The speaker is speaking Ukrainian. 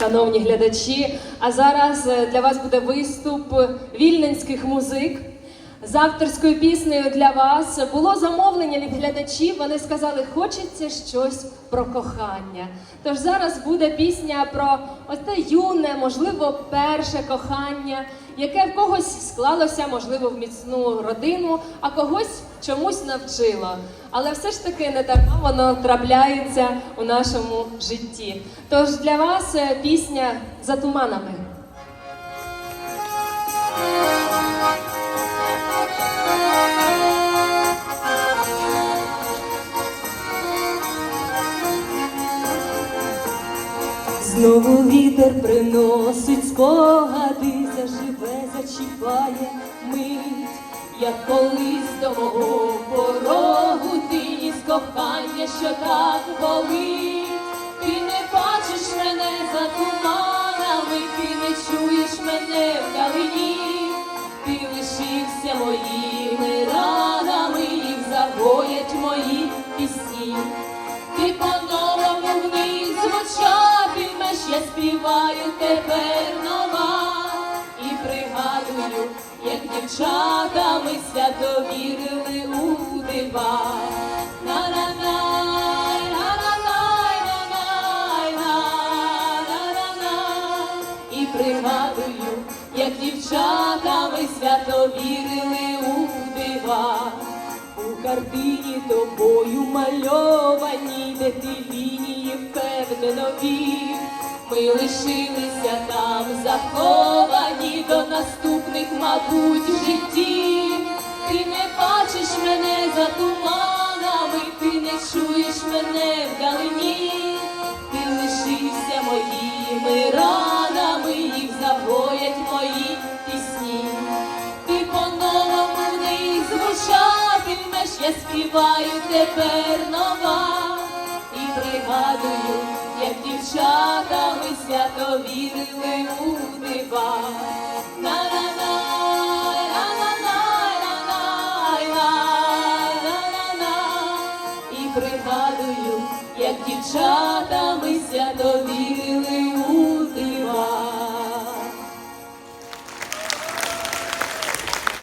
шановні глядачі. А зараз е, для вас буде виступ вільненських музик. З авторською піснею для вас було замовлення від глядачів. Вони сказали, хочеться щось про кохання. Тож зараз буде пісня про ось те юне, можливо, перше кохання, яке в когось склалося, можливо, в міцну родину, а когось чомусь навчило. Але все ж таки не дарма воно трапляється у нашому житті. Тож для вас е, пісня за туманами. Знову вітер приносить спогади, заживе, зачіпає мить, як колись до мого порогу ти із кохання, що так болить. Ти не бачиш мене за туманами, ти не чуєш мене вдалині, ти лишився моїми ранами, їх загоять мої пісні. Співаю тепер нова і пригадую, як дівчата ми свято вірили у дива. І пригадую, як дівчата ми свято вірили у дива. У картині тобою мальовані, де ти лінії впевнено вів. Ми лишилися там заховані до наступних, мабуть, життів. Ти не бачиш мене за туманами, ти не чуєш мене вдалині. Ти лишився моїми ранами, їх загоять мої пісні. Ти по-новому них звучатимеш, я співаю тепер нова і пригадую, як дівчата ми свято вірили у дива. І пригадую, як дівчата ми свято вірили